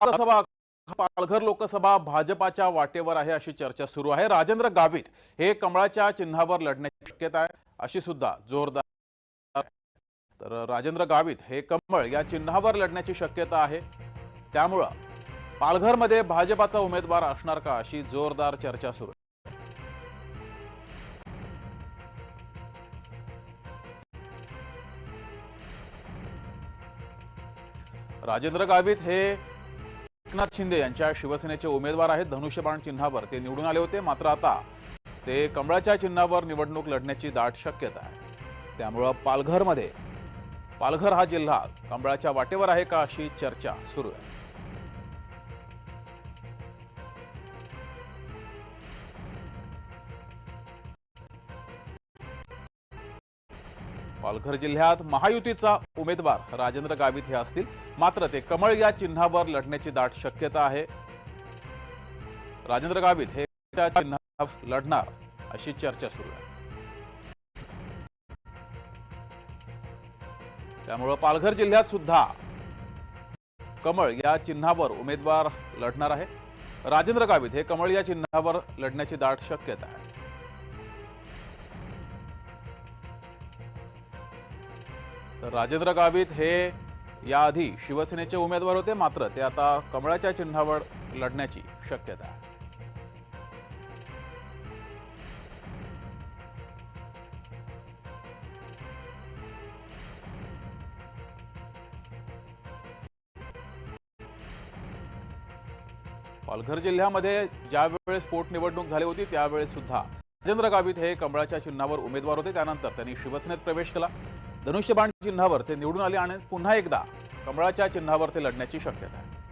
पालसभा पालघर लोकसभा भाजपाच्या वाटेवर आहे अशी चर्चा सुरू आहे. राजेंद्र गावित हे कमळाच्या चिन्हावर लढण्याची शक्यता आहे अशी सुद्धा जोरदार तर राजेंद्र गावित हे कमळ या चिन्हावर लढण्याची शक्यता आहे. त्यामुळं पालघरमध्ये भाजपाचा उमेदवार असणार का अशी जोरदार चर्चा सुरू आहे. राजेंद्र गावित हे एकनाथ शिंदे यांच्या शिवसेनेचे उमेदवार आहेत. धनुष्यबाण चिन्हावर ते निवडून आले होते. मात्र आता ते कमळाच्या चिन्हावर निवडणूक लढण्याची दाट शक्यता आहे. त्यामुळं पालघरमध्ये पालघर हा जिल्हा कमळाच्या वाटेवर आहे का अशी चर्चा सुरू आहे. पालघर जिल्ह्यात महायुतीचा उमेदवार राजेंद्र गावित हे असतील. मात्र ते कमळ या चिन्हावर लढण्याची दाट शक्यता आहे. राजेंद्र गावित हे त्या चिन्हावर लढणार अशी चर्चा सुरू आहे. त्यामुळं पालघर जिल्ह्यात सुद्धा कमळ या चिन्हावर उमेदवार लढणार आहे. राजेंद्र गावित हे कमळ या चिन्हावर लढण्याची दाट शक्यता आहे. तर राजेंद्र गावित हे याआधी शिवसेनेचे उमेदवार होते मात्र ते आता कमळाच्या चिन्हावर लढण्याची शक्यता आहे. पालघर जिल्ह्यामध्ये ज्यावेळेस पोटनिवडणूक झाली होती त्यावेळेस सुद्धा राजेंद्र गावित हे कमळाच्या चिन्हावर उमेदवार होते. त्यानंतर त्यांनी शिवसेनेत प्रवेश केला. धनुष्यबाण चिन्हावर ते निवडून आले आणि पुन्हा एकदा कमळाच्या चिन्हावर ते लढण्याची शक्यता आहे.